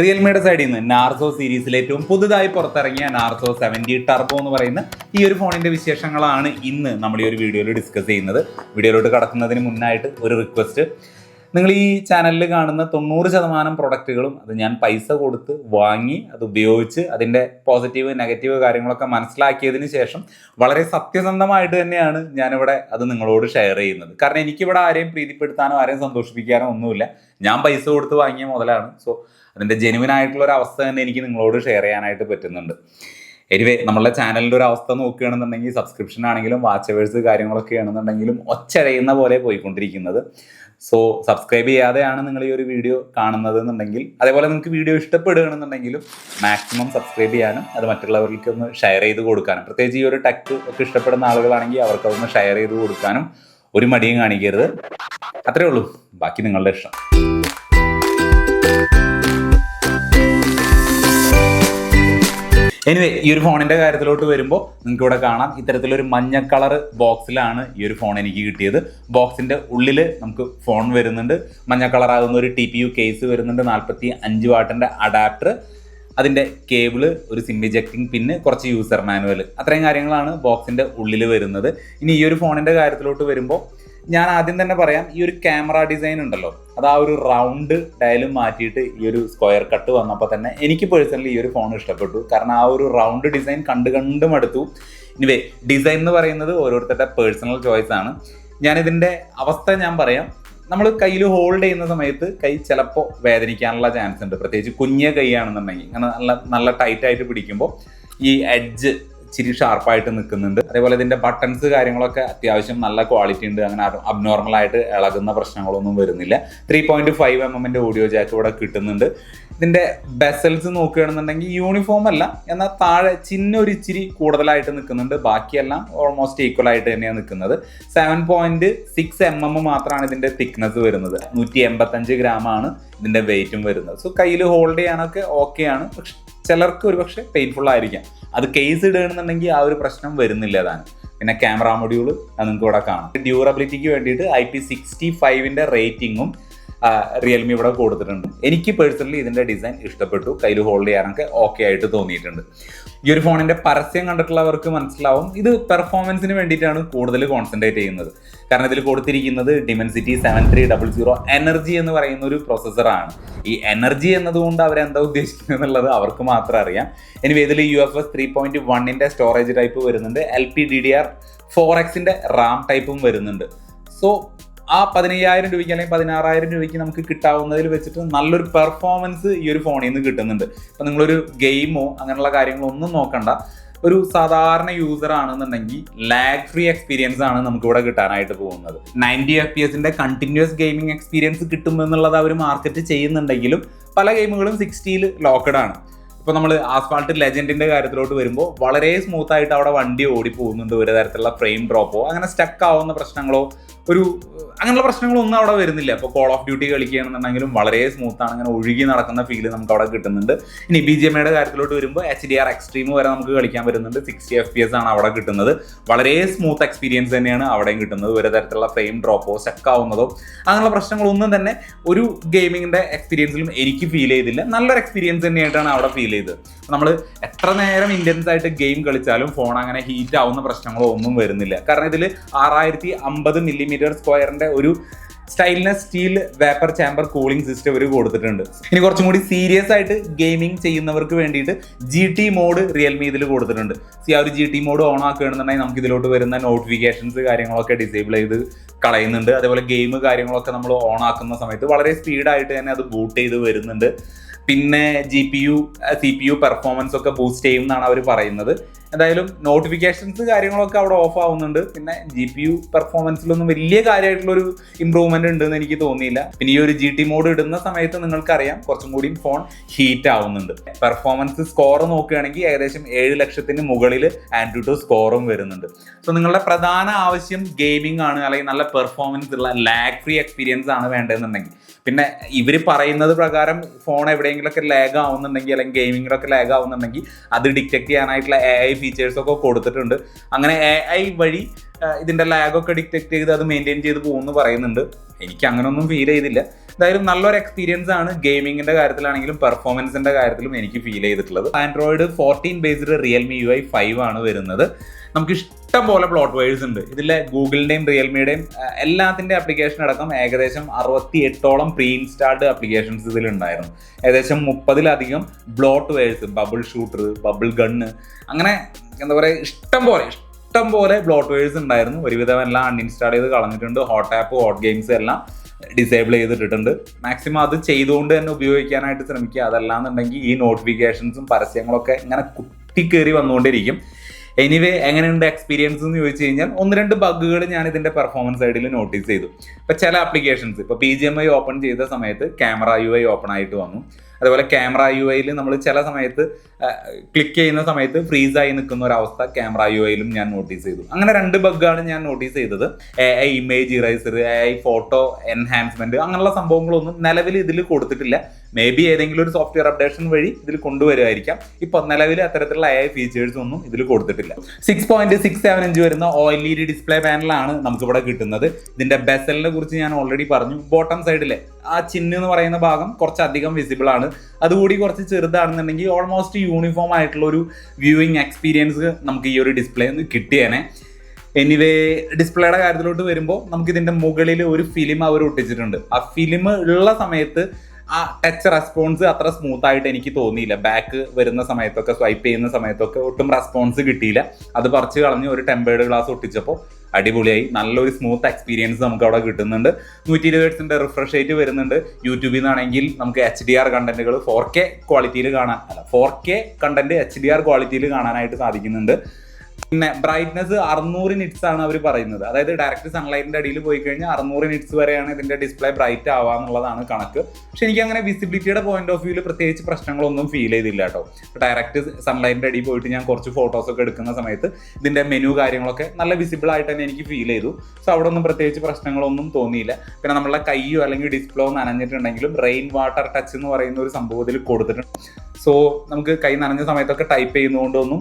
റിയൽമിയുടെ സൈഡിൽ നിന്ന് നാർസോ സീരീസിലെ ഏറ്റവും പുതുതായി പുറത്തിറങ്ങിയ നാർസോ സെവന്റി ടർബോ എന്ന് പറയുന്ന ഈ ഒരു ഫോണിന്റെ വിശേഷങ്ങളാണ് ഇന്ന് നമ്മൾ ഈ ഒരു വീഡിയോയിൽ ഡിസ്കസ് ചെയ്യുന്നത്. വീഡിയോയിലോട്ട് കടക്കുന്നതിന് മുന്നായിട്ട് ഒരു റിക്വസ്റ്റ് നിങ്ങൾ ഈ ചാനലിൽ കാണുന്ന തൊണ്ണൂറ് ശതമാനം പ്രൊഡക്റ്റുകളും അത് ഞാൻ പൈസ കൊടുത്ത് വാങ്ങി അത് ഉപയോഗിച്ച് അതിന്റെ പോസിറ്റീവ് നെഗറ്റീവ് കാര്യങ്ങളൊക്കെ മനസ്സിലാക്കിയതിന് ശേഷം വളരെ സത്യസന്ധമായിട്ട് തന്നെയാണ് ഞാനിവിടെ അത് നിങ്ങളോട് ഷെയർ ചെയ്യുന്നത്. കാരണം എനിക്കിവിടെ ആരെയും പ്രീതിപ്പെടുത്താനോ ആരെയും സന്തോഷിപ്പിക്കാനോ ഒന്നുമില്ല. ഞാൻ പൈസ കൊടുത്ത് വാങ്ങിയ മുതലാണ്. സോ അതിന്റെ ജെനുവിൻ ആയിട്ടുള്ള ഒരു അവസ്ഥ തന്നെ എനിക്ക് നിങ്ങളോട് ഷെയർ ചെയ്യാനായിട്ട് പറ്റുന്നുണ്ട്. എനിവേ നമ്മളുടെ ചാനലിന്റെ ഒരു അവസ്ഥ നോക്കുകയാണെന്നുണ്ടെങ്കിൽ സബ്സ്ക്രിപ്ഷൻ ആണെങ്കിലും വാച്ചവേഴ്സ് കാര്യങ്ങളൊക്കെ ആണെന്നുണ്ടെങ്കിലും ഒച്ചഴയുന്ന പോലെ പോയിക്കൊണ്ടിരിക്കുന്നത്. സോ സബ്സ്ക്രൈബ് ചെയ്യാതെയാണ് നിങ്ങൾ ഈ ഒരു വീഡിയോ കാണുന്നത് എന്നുണ്ടെങ്കിൽ അതേപോലെ നിങ്ങൾക്ക് വീഡിയോ ഇഷ്ടപ്പെടുകയാണെന്നുണ്ടെങ്കിലും മാക്സിമം സബ്സ്ക്രൈബ് ചെയ്യാനും അത് മറ്റുള്ളവർക്ക് ഒന്ന് ഷെയർ ചെയ്ത് കൊടുക്കാനും. പ്രത്യേകിച്ച് ഈ ഒരു ടെക് ഒക്കെ ഇഷ്ടപ്പെടുന്ന ആളുകളാണെങ്കിൽ അവർക്ക് അതൊന്ന് ഷെയർ ചെയ്ത് കൊടുക്കാനും ഒരു മടിയും കാണിക്കരുത്. അത്രേ ഉള്ളൂ. ബാക്കി നിങ്ങളുടെ ഇഷ്ടം. എനിവേ ഈ ഒരു ഫോണിന്റെ കാര്യത്തിലോട്ട് വരുമ്പോൾ നിങ്ങൾക്ക് ഇവിടെ കാണാം. ഇത്തരത്തിലൊരു മഞ്ഞ കളർ ബോക്സിലാണ് ഈ ഒരു ഫോൺ എനിക്ക് കിട്ടിയത്. ബോക്സിന്റെ ഉള്ളിൽ നമുക്ക് ഫോൺ വരുന്നുണ്ട്. മഞ്ഞ കളർ ആകുന്ന ഒരു ടി പി യു കേസ് വരുന്നുണ്ട്. നാൽപ്പത്തി അഞ്ച് വാട്ടിന്റെ അഡാപ്റ്റർ അതിന്റെ കേബിൾ ഒരു സിം ഇജക്റ്റിംഗ് പിന്നെ കുറച്ച് യൂസർ മാനുവൽ അത്രയും കാര്യങ്ങളാണ് ബോക്സിന്റെ ഉള്ളിൽ വരുന്നത്. ഇനി ഈ ഒരു ഫോണിന്റെ കാര്യത്തിലോട്ട് വരുമ്പോൾ ഞാൻ ആദ്യം തന്നെ പറയാം ഈ ഒരു ക്യാമറ ഡിസൈൻ ഉണ്ടല്ലോ അത് ആ ഒരു റൗണ്ട് ഡയലും മാറ്റിയിട്ട് ഈ ഒരു സ്ക്വയർ കട്ട് വന്നപ്പോൾ തന്നെ എനിക്ക് പേഴ്സണലി ഈ ഒരു ഫോൺ ഇഷ്ടപ്പെട്ടു. കാരണം ആ ഒരു റൗണ്ട് ഡിസൈൻ കണ്ട് കണ്ടും അടുത്തു ഇനിവേ ഡിസൈൻ എന്ന് പറയുന്നത് ഓരോരുത്തരുടെ പേഴ്സണൽ ചോയ്സ് ആണ്. ഞാനിതിന്റെ അവസ്ഥ ഞാൻ പറയാം. നമ്മൾ കയ്യിൽ ഹോൾഡ് ചെയ്യുന്ന സമയത്ത് കൈ ചിലപ്പോൾ വേദനിക്കാനുള്ള ചാൻസ് ഉണ്ട്. പ്രത്യേകിച്ച് കുഞ്ഞ കൈയാണെന്നുണ്ടെങ്കിൽ. അങ്ങനെ നല്ല നല്ല ടൈറ്റായിട്ട് പിടിക്കുമ്പോൾ ഈ എഡ്ജ് ഇച്ചിരി ഷാർപ്പായിട്ട് നിൽക്കുന്നുണ്ട്. അതേപോലെ ഇതിന്റെ ബട്ടൺസ് കാര്യങ്ങളൊക്കെ അത്യാവശ്യം നല്ല ക്വാളിറ്റി ഉണ്ട്. അങ്ങനെ അബ്നോർമൽ ആയിട്ട് ഇളകുന്ന പ്രശ്നങ്ങളൊന്നും വരുന്നില്ല. ത്രീ പോയിന്റ് ഫൈവ് എം എമ്മിന്റെ ഓഡിയോ ജാക്ക് ഇവിടെ കിട്ടുന്നുണ്ട്. ഇതിന്റെ ബെസൽസ് നോക്കുകയാണെന്നുണ്ടെങ്കിൽ യൂണിഫോം അല്ല. എന്നാൽ താഴെ ചിന്ന ഒരു ഇച്ചിരി കൂടുതലായിട്ട് നിൽക്കുന്നുണ്ട്. ബാക്കിയെല്ലാം ഓൾമോസ്റ്റ് ഈക്വൽ ആയിട്ട് തന്നെയാണ് നിൽക്കുന്നത്. Seven point six M M മാത്രമാണ് ഇതിന്റെ തിക്നെസ് വരുന്നത്. നൂറ്റി എൺപത്തഞ്ച് ഗ്രാം ആണ് ഇതിന്റെ വെയിറ്റും വരുന്നത്. സോ കയ്യിൽ ഹോൾഡ് ചെയ്യാനൊക്കെ ഓക്കെയാണ് പക്ഷെ ചിലർക്ക് ഒരു പക്ഷേ പെയിൻഫുൾ ആയിരിക്കാം. അത് കേസ് ഇടുകയാണെന്നുണ്ടെങ്കിൽ ആ ഒരു പ്രശ്നം വരുന്നില്ല അതാണ് പിന്നെ ക്യാമറ മൊഡ്യൂൾ നിങ്ങൾക്ക് ഇവിടെ കാണാം. ഡ്യൂറബിലിറ്റിക്ക് വേണ്ടിയിട്ട് ഐ പി സിക്സ്റ്റി ഫൈവിന്റെ റേറ്റിംഗും റിയൽമി ഇവിടെ കൊടുത്തിട്ടുണ്ട്. എനിക്ക് പേഴ്സണലി ഇതിന്റെ ഡിസൈൻ ഇഷ്ടപ്പെട്ടു. കയ്യിൽ ഹോൾഡ് ചെയ്യാനൊക്കെ ഓക്കെ ആയിട്ട് തോന്നിയിട്ടുണ്ട്. ഈ ഒരു ഫോണിന്റെ പരസ്യം കണ്ടിട്ടുള്ളവർക്ക് മനസ്സിലാവും. ഇത് പെർഫോമൻസിന് വേണ്ടിയിട്ടാണ് കൂടുതൽ കോൺസെൻട്രേറ്റ് ചെയ്യുന്നത്. കാരണം ഇതിൽ കൊടുത്തിരിക്കുന്നത് Dimensity seven three double zero energy എന്ന് പറയുന്ന ഒരു പ്രോസസ്സറാണ് ഈ എനർജി എന്നതുകൊണ്ട് അവരെന്താ ഉദ്ദേശിക്കുന്നത് എന്നുള്ളത് അവർക്ക് മാത്രം അറിയാം. ഇനി ഇതിൽ U F S three point വണ്ണിന്റെ സ്റ്റോറേജ് ടൈപ്പ് വരുന്നുണ്ട്. L P D D R four എക്സിന്റെ റാം ടൈപ്പും വരുന്നുണ്ട്. സോ ആ പതിനയ്യായിരം രൂപയ്ക്ക് അല്ലെങ്കിൽ പതിനാറായിരം രൂപയ്ക്ക് നമുക്ക് കിട്ടാവുന്നതിൽ വെച്ചിട്ട് നല്ലൊരു പെർഫോമൻസ് ഈ ഒരു ഫോണിൽ നിന്ന് കിട്ടുന്നുണ്ട്. അപ്പം നിങ്ങളൊരു ഗെയിമോ അങ്ങനെയുള്ള കാര്യങ്ങളോ ഒന്നും നോക്കണ്ട. ഒരു സാധാരണ യൂസർ ആണെന്നുണ്ടെങ്കിൽ ലാഗ് ഫ്രീ എക്സ്പീരിയൻസ് ആണ് നമുക്ക് ഇവിടെ കിട്ടാനായിട്ട് പോകുന്നത്. നയന്റി എഫ് പി എസിന്റെ കണ്ടിന്യൂസ് ഗെയിമിംഗ് എക്സ്പീരിയൻസ് കിട്ടുമെന്നുള്ളത് അവർ മാർക്കറ്റ് ചെയ്യുന്നുണ്ടെങ്കിലും പല ഗെയിമുകളും സിക്സ്റ്റിയിൽ ലോക്കഡ് ആണ്. ഇപ്പോൾ നമ്മൾ ആസ്ഫാൾട്ട് ലെജൻഡിന്റെ കാര്യത്തിലോട്ട് വരുമ്പോൾ വളരെ സ്മൂത്ത് ആയിട്ട് അവിടെ വണ്ടി ഓടി പോകുന്നുണ്ട് ഒരു തരത്തിലുള്ള ഫ്രെയിം ഡ്രോപ്പോ അങ്ങനെ സ്റ്റക്ക് ആവുന്ന പ്രശ്നങ്ങളോ ഒരു അങ്ങനെയുള്ള പ്രശ്നങ്ങളൊന്നും അവിടെ വരുന്നില്ല. ഇപ്പോൾ കോൾ ഓഫ് ഡ്യൂട്ടി കളിക്കുകയാണെന്നുണ്ടെങ്കിലും വളരെ സ്മൂത്ത് ആണ് അങ്ങനെ ഒഴുകി നടക്കുന്ന ഫീൽ നമുക്ക് അവിടെ കിട്ടുന്നുണ്ട്. ഇനി ബി ജി എമ്മയുടെ കാര്യത്തിലോട്ട് വരുമ്പോൾ എച്ച് ഡി ആർ എക്സ്ട്രീം വരെ നമുക്ക് കളിക്കാൻ വരുന്നുണ്ട് സിക്സ്റ്റി എഫ് പി എസ് ആണ് അവിടെ കിട്ടുന്നത്. വളരെ സ്മൂത്ത് എക്സ്പീരിയൻസ് തന്നെയാണ് അവിടെയും കിട്ടുന്നത്. ഒരു തരത്തിലുള്ള ഫ്രെയിം ഡ്രോപ്പോ സ്റ്റക്ക് ആവുന്നതോ അങ്ങനെയുള്ള പ്രശ്നങ്ങളൊന്നും തന്നെ ഒരു ഗെയിമിങ്ങിന്റെ എക്സ്പീരിയൻസിലും എനിക്ക് ഫീൽ ചെയ്തില്ല. നല്ലൊരു എക്സ്പീരിയൻസ് തന്നെയായിട്ടാണ് അവിടെ ഫീൽ ചെയ്തത് നമ്മൾ എത്ര നേരം ഇന്റൻസ് ആയിട്ട് ഗെയിം കളിച്ചാലും ഫോൺ അങ്ങനെ ഹീറ്റ് ആവുന്ന പ്രശ്നങ്ങളോ ഒന്നും വരുന്നില്ല. കാരണം ഇതിൽ ആറായിരത്തി അമ്പത് മില്ലിമീറ്റർ സ്ക്വയറിന്റെ ഒരു stainless steel vapour chamber cooling system ഇവർ കൊടുത്തിട്ടുണ്ട്. ഇനി കുറച്ചും കൂടി സീരിയസ് ആയിട്ട് ഗെയിമിംഗ് ചെയ്യുന്നവർക്ക് വേണ്ടിയിട്ട് ജി ടി മോഡ് റിയൽമി ഇതിൽ കൊടുത്തിട്ടുണ്ട്. സി ആ ഒരു ജി ടി മോഡ് ഓൺ ആക്കുകയാണെന്നുണ്ടെങ്കിൽ നമുക്ക് ഇതിലോട്ട് വരുന്ന നോട്ടിഫിക്കേഷൻസ് കാര്യങ്ങളൊക്കെ ഡിസേബിൾ ചെയ്ത് കളയുന്നുണ്ട്. അതേപോലെ ഗെയിം കാര്യങ്ങളൊക്കെ നമ്മൾ ഓൺ ആക്കുന്ന സമയത്ത് വളരെ സ്പീഡായിട്ട് തന്നെ അത് ബൂട്ട് ചെയ്ത് വരുന്നുണ്ട്. പിന്നെ G P U C P U performance ഒക്കെ ബൂസ്റ്റ് ചെയ്യും എന്നാണ് അവർ പറയുന്നത്. എന്തായാലും നോട്ടിഫിക്കേഷൻസ് കാര്യങ്ങളൊക്കെ അവിടെ ഓഫ് ആവുന്നുണ്ട്. പിന്നെ ജി പി യു പെർഫോമൻസിലൊന്നും വലിയ കാര്യമായിട്ടുള്ളൊരു ഇമ്പ്രൂവ്മെന്റ് ഉണ്ടെന്ന് എനിക്ക് തോന്നിയില്ല. പിന്നെ ഈ ഒരു ജി ടി മോഡ് ഇടുന്ന സമയത്ത് നിങ്ങൾക്കറിയാം കുറച്ചും കൂടി ഫോൺ ഹീറ്റ് ആവുന്നുണ്ട്. പെർഫോമൻസ് സ്കോർ നോക്കുകയാണെങ്കിൽ ഏകദേശം ഏഴ് ലക്ഷത്തിന് മുകളിൽ ആൻഡ്രോയിഡ് സ്കോറും വരുന്നുണ്ട്. സോ നിങ്ങളുടെ പ്രധാന ആവശ്യം ഗെയിമിംഗ് ആണ് അല്ലെങ്കിൽ നല്ല പെർഫോമൻസ് ഉള്ള ലാഗ് ഫ്രീ എക്സ്പീരിയൻസ് ആണ് വേണ്ടതെന്നുണ്ടെങ്കിൽ. പിന്നെ ഇവർ പറയുന്നത് പ്രകാരം ഫോൺ എവിടെയെങ്കിലുമൊക്കെ ലാഗ് ആവുന്നുണ്ടെങ്കിൽ അല്ലെങ്കിൽ ഗെയിമിങ്ങിലൊക്കെ ലാഗ് ആവുന്നുണ്ടെങ്കിൽ അത് ഡിറ്റക്ട് ചെയ്യാനായിട്ടുള്ള എ ഐ ഫീച്ചേഴ്സ് ഒക്കെ കൊടുത്തിട്ടുണ്ട്. അങ്ങനെ എ ഐ വഴി ഇതിന്റെ ലാഗൊക്കെ ഡിറ്റക്ട് ചെയ്ത് അത് മെയിന്റെയിൻ ചെയ്ത് പോകുമെന്ന് പറയുന്നുണ്ട്. എനിക്ക് അങ്ങനൊന്നും ഫീൽ ചെയ്തില്ല. എന്തായാലും നല്ലൊരു എക്സ്പീരിയൻസ് ആണ് ഗെയിമിങ്ങിന്റെ കാര്യത്തിലാണെങ്കിലും പെർഫോമൻസിന്റെ കാര്യത്തിലും എനിക്ക് ഫീൽ ചെയ്തിട്ടുള്ളത്. Android fourteen based Realme U I five ആണ് വരുന്നത്. നമുക്ക് ഇഷ്ടം പോലെ പ്ലോട്ട് വേഴ്സ് ഉണ്ട്. ഇതിലെ ഗൂഗിളിന്റെയും റിയൽമിയുടെയും എല്ലാത്തിന്റെ ആപ്ലിക്കേഷൻ അടക്കം ഏകദേശം അറുപത്തി എട്ടോളം പ്രീ ഇൻസ്റ്റാൾഡ് ആപ്ലിക്കേഷൻസ് ഇതിലുണ്ടായിരുന്നു. ഏകദേശം മുപ്പതിലധികം bloatwares bubble shooter bubble gun അങ്ങനെ എന്താ പറയുക ഇഷ്ടം പോലെ ഇഷ്ടം പോലെ ബ്ലോട്ട് വേഴ്സ് ഉണ്ടായിരുന്നു. ഒരുവിധം എല്ലാം അൺഇൻസ്റ്റാൾ ചെയ്ത് കളഞ്ഞിട്ടുണ്ട്. ഹോട്ട് ആപ്പ് ഹോട്ട് ഗെയിംസ് എല്ലാം. ഡിസേബിൾ ചെയ്തിട്ടുണ്ട് മാക്സിമം അത് ചെയ്തുകൊണ്ട് തന്നെ ഉപയോഗിക്കാനായിട്ട് ശ്രമിക്കുക. അതല്ലാന്നുണ്ടെങ്കിൽ ഈ നോട്ടിഫിക്കേഷൻസും പരസ്യങ്ങളൊക്കെ ഇങ്ങനെ കുത്തിക്കേറി വന്നുകൊണ്ടിരിക്കും. എനിവേ എങ്ങനെയുണ്ട് എക്സ്പീരിയൻസ് എന്ന് ചോദിച്ചു കഴിഞ്ഞാൽ ഒന്ന് രണ്ട് ബഗ്ഗുകൾ ഞാൻ ഇതിന്റെ പെർഫോമൻസ് സൈഡിൽ നോട്ടീസ് ചെയ്തു. ഇപ്പൊ ചില ആപ്ലിക്കേഷൻസ് ഇപ്പൊ P G M I open ചെയ്ത സമയത്ത് ക്യാമറ യു ഐ ഓപ്പൺ ആയിട്ട് വന്നു. അതുപോലെ ക്യാമറ യു ഐയിൽ നമ്മൾ ചില സമയത്ത് ക്ലിക്ക് ചെയ്യുന്ന സമയത്ത് ഫ്രീസായി നിൽക്കുന്ന ഒരു അവസ്ഥ ക്യാമറ യു ഐയിലും ഞാൻ നോട്ടീസ് ചെയ്തു. അങ്ങനെ രണ്ട് ബഗ്ഗാണ് ഞാൻ നോട്ടീസ് ചെയ്തത്. A I image eraser A I photo enhancement അങ്ങനെയുള്ള സംഭവങ്ങളൊന്നും നിലവിൽ ഇതിൽ കൊടുത്തിട്ടില്ല. മേ ബി ഏതെങ്കിലും ഒരു സോഫ്റ്റ്വെയർ അപ്ഡേഷൻ വഴി ഇതിൽ കൊണ്ടുവരുമായിരിക്കാം ഇപ്പൊ നിലവിൽ അത്തരത്തിലുള്ള എ ഐ ഫീച്ചേഴ്സ് ഒന്നും ഇതിൽ കൊടുത്തിട്ടില്ല. Six point six seven inch വരുന്ന O L E D display പാനലാണ് നമുക്കിവിടെ കിട്ടുന്നത്. ഇതിന്റെ ബെസലിനെ കുറിച്ച് ഞാൻ ഓൾറെഡി പറഞ്ഞു. ബോട്ടം സൈഡിലെ ആ ചിഹ്നം എന്ന് പറയുന്ന ഭാഗം കുറച്ചധികം വിസിബിൾ ആണ്. അതുകൂടി കുറച്ച് ചെറുതാണെന്നുണ്ടെങ്കിൽ ഓൾമോസ്റ്റ് യൂണിഫോം ആയിട്ടുള്ള ഒരു വ്യൂയിങ് എക്സ്പീരിയൻസ് നമുക്ക് ഈ ഒരു ഡിസ്പ്ലേ ഒന്ന് കിട്ടിയേനെ. എനിവേ ഡിസ്പ്ലേയുടെ കാര്യത്തിലോട്ട് വരുമ്പോൾ നമുക്ക് ഇതിന്റെ മുകളിൽ ഒരു ഫിലിം അവർ ഒട്ടിച്ചിട്ടുണ്ട്. ആ ഫിലിം ഉള്ള സമയത്ത് ആ ടച്ച് റെസ്പോൺസ് അത്ര സ്മൂത്ത് ആയിട്ട് എനിക്ക് തോന്നിയില്ല. ബാക്ക് വരുന്ന സമയത്തൊക്കെ സ്വൈപ്പ് ചെയ്യുന്ന സമയത്തൊക്കെ ഒട്ടും റെസ്പോൺസ് കിട്ടിയില്ല. അത് പറിച്ച് കളഞ്ഞ് ഒരു ടെമ്പേർഡ് ഗ്ലാസ് ഒട്ടിച്ചപ്പോൾ അടിപൊളിയായി. നല്ലൊരു സ്മൂത്ത് എക്സ്പീരിയൻസ് നമുക്ക് അവിടെ കിട്ടുന്നുണ്ട്. നൂറ്റി ഇരുപത് ഹെർട്സിന്റെ റിഫ്രഷ് റേറ്റ് വരുന്നുണ്ട്. യൂട്യൂബിൽ നിന്നാണെങ്കിൽ നമുക്ക് എച്ച് ഡി ആർ കണ്ടന്റുകൾ ഫോർ കെ ക്വാളിറ്റിയിൽ കാണാൻ അല്ല four K content H D R ക്വാളിറ്റിയിൽ കാണാനായിട്ട് സാധിക്കുന്നുണ്ട്. പിന്നെ ബ്രൈറ്റ്നസ് അറുന്നൂറ് നിറ്റ്സ് ആണ് അവർ പറയുന്നത്. അതായത് ഡയറക്റ്റ് സൺലൈറ്റിന്റെ അടിയിൽ പോയി കഴിഞ്ഞാൽ അറുന്നൂറ് നിറ്റ്സ് വരെയാണ് ഇതിന്റെ ഡിസ്പ്ലേ ബ്രൈറ്റ് ആവാന്നുള്ളതാണ് കണക്ക്. പക്ഷെ എനിക്ക് അങ്ങനെ വിസിബിലിറ്റിയുടെ പോയിന്റ് ഓഫ് വ്യൂവിൽ പ്രത്യേകിച്ച് പ്രശ്നങ്ങളൊന്നും ഫീൽ ചെയ്തില്ല കേട്ടോ. ഡയറക്റ്റ് സൺലൈറ്റിന്റെ അടിയിൽ പോയിട്ട് ഞാൻ കുറച്ച് ഫോട്ടോസ് ഒക്കെ എടുക്കുന്ന സമയത്ത് ഇതിന്റെ മെനു കാര്യങ്ങളൊക്കെ നല്ല വിസിബിൾ ആയിട്ട് തന്നെ എനിക്ക് ഫീൽ ചെയ്തു. സോ അവിടെ ഒന്നും പ്രത്യേകിച്ച് പ്രശ്നങ്ങളൊന്നും തോന്നിയില്ല. പിന്നെ നമ്മളെ കൈയോ അല്ലെങ്കിൽ ഡിസ്പ്ലോ നനഞ്ഞിട്ടുണ്ടെങ്കിലും റെയിൻ വാട്ടർ ടച്ച് എന്ന് പറയുന്ന ഒരു സംഭവത്തിൽ കൊടുത്തിട്ടുണ്ട്. സോ നമുക്ക് കൈ നനഞ്ഞ സമയത്തൊക്കെ ടൈപ്പ് ചെയ്യുന്നതുകൊണ്ടൊന്നും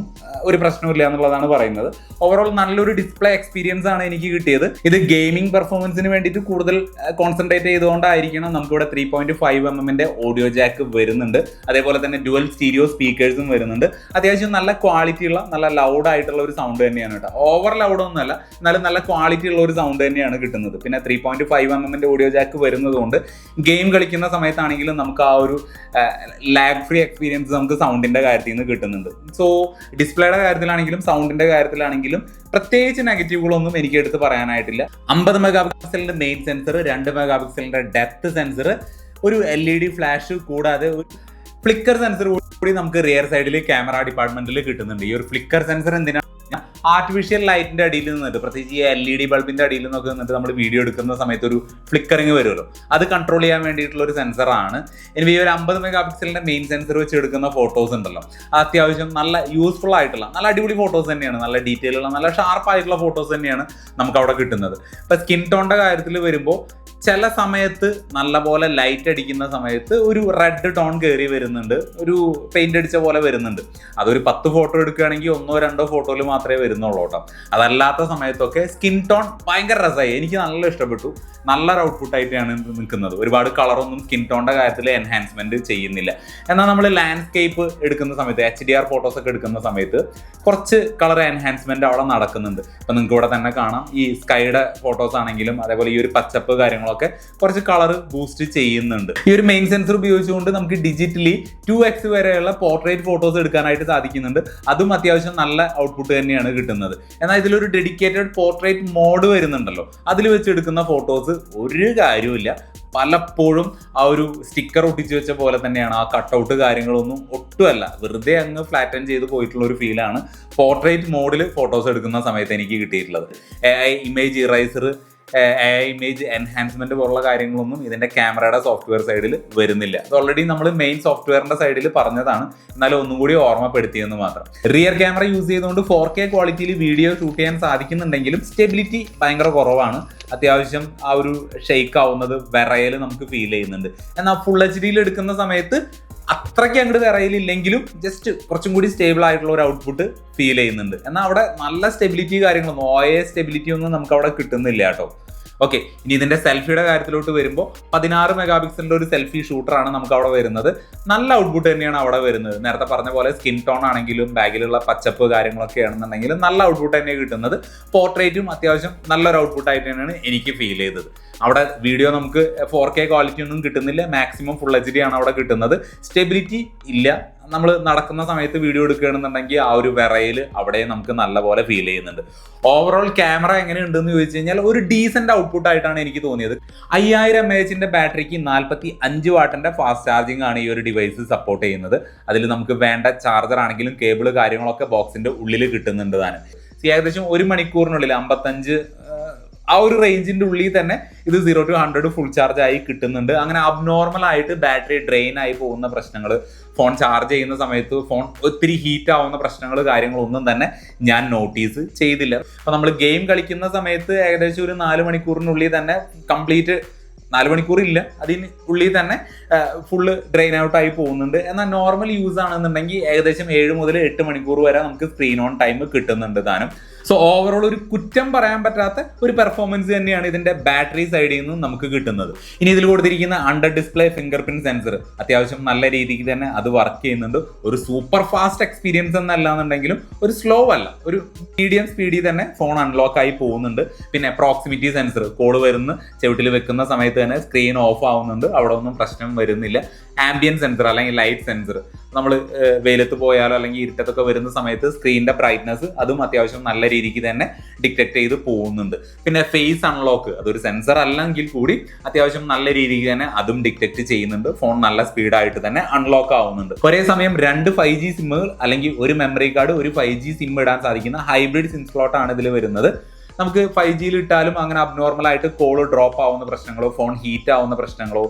ഒരു പ്രശ്നമില്ല എന്നുള്ളതാണ് പറയുന്നത്. ഓവറോൾ നല്ലൊരു ഡിസ്പ്ലേ എക്സ്പീരിയൻസ് ആണ് എനിക്ക് കിട്ടിയത്. ഇത് ഗെയിമിംഗ് പെർഫോമൻസിന് വേണ്ടിയിട്ട് കൂടുതൽ കോൺസെൻട്രേറ്റ് ചെയ്തുകൊണ്ടായിരിക്കണം നമുക്കിവിടെ ത്രീ പോയിന്റ് ഫൈവ് എം എമ്മിന്റെ ഓഡിയോ ജാക്ക് വരുന്നുണ്ട്. അതേപോലെ തന്നെ ഡുവൽ സ്റ്റീരിയോ സ്പീക്കേഴ്സും വരുന്നുണ്ട്. അത്യാവശ്യം നല്ല ക്വാളിറ്റി ഉള്ള നല്ല ലൗഡ് ആയിട്ടുള്ള ഒരു സൗണ്ട് തന്നെയാണ് കേട്ടോ. ഓവർ ലൗഡ് ഒന്നുമല്ല എന്നാലും നല്ല ക്വാളിറ്റി ഉള്ള ഒരു സൗണ്ട് തന്നെയാണ് കിട്ടുന്നത്. പിന്നെ ത്രീ പോയിന്റ് ഫൈവ് എം എമ്മിന്റെ ഓഡിയോ ജാക്ക് വരുന്നത് കൊണ്ട് ഗെയിം കളിക്കുന്ന സമയത്താണെങ്കിലും നമുക്ക് ആ ഒരു ലാഗ് ഫ്രീ എക്സ്പീരിയൻസ് നമുക്ക് സൗണ്ടിന്റെ കാര്യത്തിൽ നിന്ന് കിട്ടുന്നുണ്ട്. സോ ഡിസ്പ്ലേയുടെ കാര്യത്തിലാണെങ്കിലും സൗണ്ടിന്റെ കാര്യത്തിലാണെങ്കിലും പ്രത്യേകിച്ച് നെഗറ്റീവുകളൊന്നും എനിക്ക് എടുത്ത് പറയാനായിട്ടില്ല. അമ്പത് മെഗാ പിക്സലിന്റെ മെയിൻ സെൻസർ രണ്ട് മെഗാ പിക്സലിന്റെ ഡെപ്ത് സെൻസർ ഒരു എൽ ഇ ഡി ഫ്ലാഷ് കൂടാതെ ഒരു ഫ്ലിക്കർ സെൻസർ കൂടി നമുക്ക് റിയർ സൈഡിൽ ക്യാമറ ഡിപ്പാർട്ട്മെന്റിൽ കിട്ടുന്നുണ്ട്. ഈ ഒരു ഫ്ലിക്കർ സെൻസർ എന്തിനാണ് ആർട്ടിഫിഷ്യൽ ലൈറ്റിന്റെ അടിയിൽ നിന്നിട്ട് പ്രത്യേകിച്ച് ഈ എൽ ഇ ഡി ബൾബിന്റെ അടിയിൽ നിന്നൊക്കെ നിന്നിട്ട് നമ്മൾ വീഡിയോ എടുക്കുന്ന സമയത്ത് ഒരു ഫ്ലിക്കറിങ് വരുമല്ലോ. അത് കൺട്രോൾ ചെയ്യാൻ വേണ്ടിയിട്ടുള്ള ഒരു സെൻസറാണ് ഇനി ഈ ഒരു അമ്പത് മെഗാ പിക്സലിന്റെ മെയിൻ സെൻസർ വെച്ച് എടുക്കുന്ന ഫോട്ടോസ് ഉണ്ടല്ലോ. അത് അത്യാവശ്യം നല്ല യൂസ്ഫുൾ ആയിട്ടുള്ള നല്ല അടിപൊളി ഫോട്ടോസ് തന്നെയാണ്. നല്ല ഡീറ്റെയിൽ ഉള്ള നല്ല ഷാർപ്പ് ആയിട്ടുള്ള ഫോട്ടോസ് തന്നെയാണ് നമുക്ക് അവിടെ കിട്ടുന്നത്. ഇപ്പൊ സ്കിൻ ടോണിന്റെ കാര്യത്തിൽ വരുമ്പോൾ ചില സമയത്ത് നല്ലപോലെ ലൈറ്റ് അടിക്കുന്ന സമയത്ത് ഒരു റെഡ് ടോൺ കയറി വരുന്നുണ്ട്. ഒരു പെയിന്റ് അടിച്ച പോലെ വരുന്നുണ്ട്. അതൊരു പത്ത് ഫോട്ടോ എടുക്കുകയാണെങ്കിൽ ഒന്നോ രണ്ടോ ഫോട്ടോയിൽ മാത്രമേ വരുന്നുള്ളൂ കേട്ടോ അതല്ലാത്ത സമയത്തൊക്കെ സ്കിൻ ടോൺ ഭയങ്കര രസമായി. എനിക്ക് നല്ല ഇഷ്ടപ്പെട്ടു. നല്ലൊരു ഔട്ട്പുട്ട് ആയിട്ടാണ് നിൽക്കുന്നത്. ഒരുപാട് കളറൊന്നും സ്കിൻ ടോണിന്റെ കാര്യത്തിൽ എൻഹാൻസ്മെന്റ് ചെയ്യുന്നില്ല. എന്നാൽ നമ്മൾ ലാൻഡ്സ്കേപ്പ് എടുക്കുന്ന സമയത്ത് എച്ച് ഡി ആർ ഫോട്ടോസ് ഒക്കെ എടുക്കുന്ന സമയത്ത് കുറച്ച് കളർ എൻഹാൻസ്മെന്റ് അവിടെ നടക്കുന്നുണ്ട്. ഇപ്പൊ നിങ്ങൾക്ക് ഇവിടെ തന്നെ കാണാം. ഈ സ്കൈയുടെ ഫോട്ടോസ് ആണെങ്കിലും അതേപോലെ ഈ ഒരു പച്ചപ്പ് കാര്യങ്ങളൊക്കെ കുറച്ച് കളർ ബൂസ്റ്റ് ചെയ്യുന്നുണ്ട്. ഈ ഒരു മെയിൻ സെൻസർ ഉപയോഗിച്ചുകൊണ്ട് നമുക്ക് ഡിജിറ്റലി ടു എക്സ് വരെയുള്ള പോർട്രേറ്റ് ഫോട്ടോസ് എടുക്കാനായിട്ട് സാധിക്കുന്നുണ്ട്. അതും അത്യാവശ്യം നല്ല ഔട്ട്പുട്ട് തന്നെയാണ് കിട്ടുന്നത്. എന്നാൽ ഇതിലൊരു ഡെഡിക്കേറ്റഡ് പോർട്രേറ്റ് മോഡ് വരുന്നുണ്ടല്ലോ. അതിൽ വെച്ച് എടുക്കുന്ന ഫോട്ടോസ് ഒരു കാര്യമില്ല പലപ്പോഴും ആ ഒരു സ്റ്റിക്കർ ഒട്ടിച്ച് വെച്ച പോലെ തന്നെയാണ്. ആ കട്ടൗട്ട് കാര്യങ്ങളൊന്നും ഒട്ടുമല്ല. വെറുതെ അങ്ങ് ഫ്ലാറ്റൻ ചെയ്ത് പോയിട്ടുള്ള ഒരു ഫീലാണ് പോർട്രേറ്റ് മോഡിൽ ഫോട്ടോസ് എടുക്കുന്ന സമയത്ത് എനിക്ക് കിട്ടിയിട്ടുള്ളത്. ഇമേജ് ഇറൈസർ ഇമേജ് എൻഹാൻസ്മെന്റ് പോലുള്ള കാര്യങ്ങളൊന്നും ഇതിന്റെ ക്യാമറയുടെ സോഫ്റ്റ്വെയർ സൈഡിൽ വരുന്നില്ല. അത് ഓൾറെഡി നമ്മൾ മെയിൻ സോഫ്റ്റ്വെയറിന്റെ സൈഡിൽ പറഞ്ഞതാണ്. എന്നാലും ഒന്നും കൂടി ഓർമ്മപ്പെടുത്തിയെന്ന് മാത്രം. റിയർ ക്യാമറ യൂസ് ചെയ്തുകൊണ്ട് ഫോർ കെ ക്വാളിറ്റിയിൽ വീഡിയോ ഷൂട്ട് ചെയ്യാൻ സാധിക്കുന്നുണ്ടെങ്കിലും സ്റ്റെബിലിറ്റി ഭയങ്കര കുറവാണ്. അത്യാവശ്യം ആ ഒരു ഷെയ്ക്ക് ആവുന്നത് വിറയൽ നമുക്ക് ഫീൽ ചെയ്യുന്നുണ്ട്. എന്നാൽ ഫുൾ എച്ച് ഡിയിൽ എടുക്കുന്ന സമയത്ത് അത്രയ്ക്ക് അങ്ങോട്ട് വിറയിലില്ലെങ്കിലും ജസ്റ്റ് കുറച്ചും കൂടി സ്റ്റേബിൾ ആയിട്ടുള്ള ഒരു ഔട്ട്പുട്ട് ഫീൽ ചെയ്യുന്നുണ്ട്. എന്നാൽ അവിടെ നല്ല സ്റ്റെബിലിറ്റി കാര്യങ്ങളൊന്നും ഓയ സ്റ്റെബിലിറ്റി ഒന്നും നമുക്ക് അവിടെ കിട്ടുന്നില്ല കേട്ടോ. ഓക്കെ ഇനി ഇതിന്റെ സെൽഫിയുടെ കാര്യത്തിലോട്ട് വരുമ്പോൾ പതിനാറ് മെഗാ പിക്സലിന്റെ ഒരു സെൽഫി ഷൂട്ടറാണ് നമുക്ക് അവിടെ വരുന്നത്. നല്ല ഔട്ട്പുട്ട് തന്നെയാണ് അവിടെ വരുന്നത്. നേരത്തെ പറഞ്ഞ പോലെ സ്കിൻ ടോൺ ആണെങ്കിലും ബാഗിലുള്ള പച്ചപ്പ് കാര്യങ്ങളൊക്കെ ആണെന്നുണ്ടെങ്കിലും നല്ല ഔട്ട്പുട്ട് തന്നെയാണ് കിട്ടുന്നത്. പോർട്രേറ്റും അത്യാവശ്യം നല്ലൊരു ഔട്ട്പുട്ട് ആയിട്ട് തന്നെയാണ് എനിക്ക് ഫീൽ ചെയ്തത്. അവിടെ വീഡിയോ നമുക്ക് ഫോർ കെ ക്വാളിറ്റി ഒന്നും കിട്ടുന്നില്ല. മാക്സിമം ഫുൾ എച്ച് ഡി ആണ് അവിടെ കിട്ടുന്നത്. സ്റ്റെബിലിറ്റി ഇല്ല. നമ്മൾ നടക്കുന്ന സമയത്ത് വീഡിയോ എടുക്കുകയാണെന്നുണ്ടെങ്കിൽ ആ ഒരു വിറയിൽ അവിടെ നമുക്ക് നല്ലപോലെ ഫീൽ ചെയ്യുന്നുണ്ട്. ഓവറോൾ ക്യാമറ എങ്ങനെയുണ്ടെന്ന് ചോദിച്ചു കഴിഞ്ഞാൽ ഒരു ഡീസെന്റ് ഔട്ട്പുട്ട് ആയിട്ടാണ് എനിക്ക് തോന്നിയത്. അയ്യായിരം എം എച്ചിന്റെ ബാറ്ററിക്ക് നാൽപ്പത്തി അഞ്ച് വാട്ടിന്റെ ഫാസ്റ്റ് ചാർജിങ് ആണ് ഈ ഒരു ഡിവൈസ് സപ്പോർട്ട് ചെയ്യുന്നത്. അതിൽ നമുക്ക് വേണ്ട ചാർജർ ആണെങ്കിലും കേബിൾ കാര്യങ്ങളൊക്കെ ബോക്സിന്റെ ഉള്ളിൽ കിട്ടുന്നുണ്ട് താനും. ഏകദേശം ഒരു മണിക്കൂറിനുള്ളിൽ അമ്പത്തഞ്ച് ആ ഒരു റേഞ്ചിന്റെ ഉള്ളിൽ തന്നെ ഇത് zero to hundred full charge ആയി കിട്ടുന്നുണ്ട്. അങ്ങനെ അബ്നോർമൽ ആയിട്ട് ബാറ്ററി ഡ്രെയിൻ ആയി പോകുന്ന പ്രശ്നങ്ങൾ ഫോൺ ചാർജ് ചെയ്യുന്ന സമയത്ത് ഫോൺ ഒത്തിരി ഹീറ്റ് ആവുന്ന പ്രശ്നങ്ങൾ കാര്യങ്ങളൊന്നും തന്നെ ഞാൻ നോട്ടീസ് ചെയ്തില്ല. അപ്പൊ നമ്മൾ ഗെയിം കളിക്കുന്ന സമയത്ത് ഏകദേശം ഒരു നാല് മണിക്കൂറിനുള്ളിൽ തന്നെ കംപ്ലീറ്റ് നാല് മണിക്കൂർ ഇല്ല. അതിന് ഉള്ളിൽ തന്നെ ഫുള്ള് ഡ്രെയിൻ ഔട്ട് ആയി പോകുന്നുണ്ട്. എന്നാൽ നോർമൽ യൂസ് ആണെന്നുണ്ടെങ്കിൽ ഏകദേശം ഏഴ് മുതൽ എട്ട് മണിക്കൂർ വരെ നമുക്ക് സ്ക്രീൻ ഓൺ ടൈം കിട്ടുന്നുണ്ട് താനും. സോ ഓവറോൾ ഒരു കുറ്റം പറയാൻ പറ്റാത്ത ഒരു പെർഫോമൻസ് തന്നെയാണ് ഇതിന്റെ ബാറ്ററി സൈഡിൽ നിന്നും നമുക്ക് കിട്ടുന്നത്. ഇനി ഇതിൽ കൊടുത്തിരിക്കുന്ന under display fingerprint sensor അത്യാവശ്യം നല്ല രീതിക്ക് തന്നെ അത് വർക്ക് ചെയ്യുന്നുണ്ട്. ഒരു സൂപ്പർ ഫാസ്റ്റ് എക്സ്പീരിയൻസ് എന്നല്ല എന്നുണ്ടെങ്കിലും ഒരു സ്ലോ അല്ല. ഒരു മീഡിയം സ്പീഡിൽ തന്നെ ഫോൺ അൺലോക്ക് ആയി പോകുന്നുണ്ട്. പിന്നെ പ്രോക്സിമിറ്റി സെൻസർ കോൾ വരുന്ന. ചെവിട്ടിൽ വെക്കുന്ന സമയത്ത് തന്നെ സ്ക്രീൻ ഓഫ് ആവുന്നുണ്ട്. അവിടെ ഒന്നും പ്രശ്നം വരുന്നില്ല. ആംബിയൻ സെൻസർ അല്ലെങ്കിൽ ലൈറ്റ് സെൻസർ നമ്മൾ വെയിലത്ത് പോയാലോ അല്ലെങ്കിൽ ഇരുട്ടത്തൊക്കെ വരുന്ന സമയത്ത് സ്ക്രീനിന്റെ ബ്രൈറ്റ്നസ് അതും അത്യാവശ്യം നല്ല രീതിക്ക് തന്നെ ഡിറ്റക്ട് ചെയ്ത് പോകുന്നുണ്ട്. പിന്നെ ഫേസ് അൺലോക്ക് അതൊരു സെൻസർ അല്ലെങ്കിൽ കൂടി അത്യാവശ്യം നല്ല രീതിക്ക് തന്നെ അതും ഡിറ്റക്ട് ചെയ്യുന്നുണ്ട്. ഫോൺ നല്ല സ്പീഡായിട്ട് തന്നെ അൺലോക്ക് ആവുന്നുണ്ട്. ഒരേ സമയം രണ്ട് ഫൈവ് ജി സിമ്മുകൾ അല്ലെങ്കിൽ ഒരു മെമ്മറി കാർഡ് ഒരു ഫൈവ് ജി സിം ഇടാൻ സാധിക്കുന്ന ഹൈബ്രിഡ് സിം സ്ലോട്ട് ആണ് ഇതിൽ വരുന്നത്. നമുക്ക് ഫൈവ് ജിയിൽ ഇട്ടാലും അങ്ങനെ അബ്നോർമൽ ആയിട്ട് കോൾ ഡ്രോപ്പ് ആവുന്ന പ്രശ്നങ്ങളോ ഫോൺ ഹീറ്റ് ആവുന്ന പ്രശ്നങ്ങളോ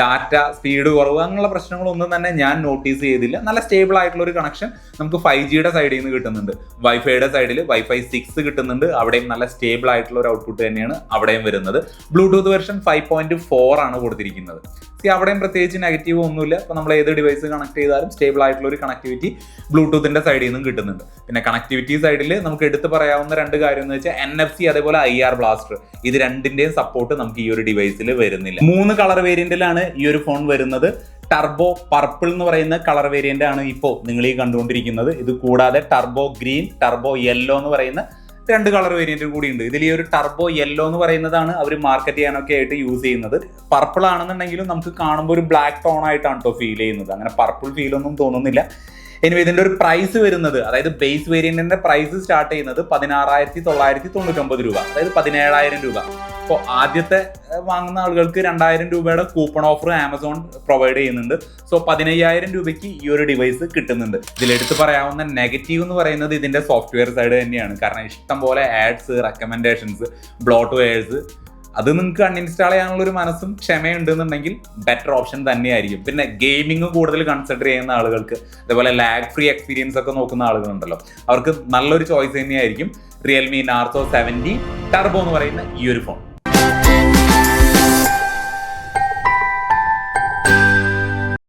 ഡാറ്റ സ്പീഡ് കുറവ് അങ്ങനെയുള്ള പ്രശ്നങ്ങളൊന്നും തന്നെ ഞാൻ നോട്ടീസ് ചെയ്തില്ല. നല്ല സ്റ്റേബിൾ ആയിട്ടുള്ള ഒരു കണക്ഷൻ നമുക്ക് ഫൈവ് ജിയുടെ സൈഡിൽ നിന്ന് കിട്ടുന്നുണ്ട്. വൈഫൈയുടെ സൈഡിൽ വൈഫൈ സിക്സ് കിട്ടുന്നുണ്ട്. അവിടെയും നല്ല സ്റ്റേബിൾ ആയിട്ടുള്ള ഒരു ഔട്ട്പുട്ട് തന്നെയാണ് അവിടെയും വരുന്നത്. Bluetooth version five point four ആണ് കൊടുത്തിരിക്കുന്നത്. സി അവിടെയും പ്രത്യേകിച്ച് നെഗറ്റീവ് ഒന്നുമില്ല. അപ്പോൾ നമ്മൾ ഏത് ഡിവൈസ് കണക്ട് ചെയ്താലും സ്റ്റേബിൾ ആയിട്ടുള്ള ഒരു കണക്ടിവിറ്റി ബ്ലൂടൂത്തിന്റെ സൈഡിൽ നിന്നും കിട്ടുന്നുണ്ട്. പിന്നെ കണക്ടിവിറ്റി സൈഡിൽ നമുക്ക് എടുത്തു പറയാവുന്ന രണ്ട് കാര്യം എന്ന് വെച്ചാൽ എൻ എഫ് സി അതേപോലെ ഐ ആർ ബ്ലാസ്റ്റർ ഇത് രണ്ടിന്റെയും സപ്പോർട്ട് നമുക്ക് ഈ ഒരു ഡിവൈസിൽ വരുന്നില്ല. മൂന്ന് കളർ വേരിയന്റിലാണ് ഈ ഒരു ഫോൺ വരുന്നത്. ടർബോ പർപ്പിൾ എന്ന് പറയുന്ന കളർ വേരിയന്റ് ആണ് ഇപ്പോൾ നിങ്ങൾ ഈ കണ്ടുകൊണ്ടിരിക്കുന്നത്. ഇത് കൂടാതെ ടർബോ ഗ്രീൻ ടർബോ യെല്ലോ എന്ന് പറയുന്ന രണ്ട് കളർ വേരിയന്റ് കൂടി ഉണ്ട് ഇതിൽ ഈ ഒരു ടർബോ യെല്ലോ എന്ന് പറയുന്നതാണ് അവർ മാർക്കറ്റ് ചെയ്യാനൊക്കെ ആയിട്ട് യൂസ് ചെയ്യുന്നത്. പർപ്പിൾ ആണെന്നുണ്ടെങ്കിലും നമുക്ക് കാണുമ്പോൾ ഒരു ബ്ലാക്ക് ടോൺ ആയിട്ടാണ് കേട്ടോ ഫീൽ ചെയ്യുന്നത്. അങ്ങനെ പർപ്പിൾ ഫീൽ ഒന്നും തോന്നുന്നില്ല. ഇനി ഇതിന്റെ ഒരു പ്രൈസ് വരുന്നത് അതായത് ബേസ് വേരിയന്റിന്റെ പ്രൈസ് സ്റ്റാർട്ട് ചെയ്യുന്നത് പതിനാറായിരത്തി തൊള്ളായിരത്തി തൊണ്ണൂറ്റൊമ്പത് രൂപ അതായത് പതിനേഴായിരം രൂപ. അപ്പോൾ ആദ്യത്തെ വാങ്ങുന്ന ആളുകൾക്ക് രണ്ടായിരം രൂപയുടെ കൂപ്പൺ ഓഫർ ആമസോൺ പ്രൊവൈഡ് ചെയ്യുന്നുണ്ട്. സോ പതിനയ്യായിരം രൂപയ്ക്ക് ഈ ഒരു ഡിവൈസ് കിട്ടുന്നുണ്ട്. ഇതിലെടുത്ത് പറയാവുന്ന നെഗറ്റീവ് എന്ന് പറയുന്നത് ഇതിന്റെ സോഫ്റ്റ്വെയർ സൈഡ് തന്നെയാണ്. കാരണം ഇഷ്ടം പോലെ ആഡ്സ് റെക്കമെൻഡേഷൻസ് ബ്ലോട്ട്വെയർസ് അത് നിങ്ങൾക്ക് അൺഇൻസ്റ്റാൾ ചെയ്യാനുള്ള ഒരു മനസ്സും ക്ഷമയുണ്ടെന്നുണ്ടെങ്കിൽ ബെറ്റർ ഓപ്ഷൻ തന്നെയായിരിക്കും. പിന്നെ ഗെയിമിംഗ് കൂടുതൽ കൺസിഡർ ചെയ്യുന്ന ആളുകൾക്ക് അതേപോലെ ലാഗ് ഫ്രീ എക്സ്പീരിയൻസ് ഒക്കെ നോക്കുന്ന ആളുകളുണ്ടല്ലോ അവർക്ക് നല്ലൊരു ചോയ്സ് തന്നെയായിരിക്കും റിയൽമി നാർസോ സെവന്റി ടർബോ എന്ന് പറയുന്ന ഈ ഒരു ഫോൺ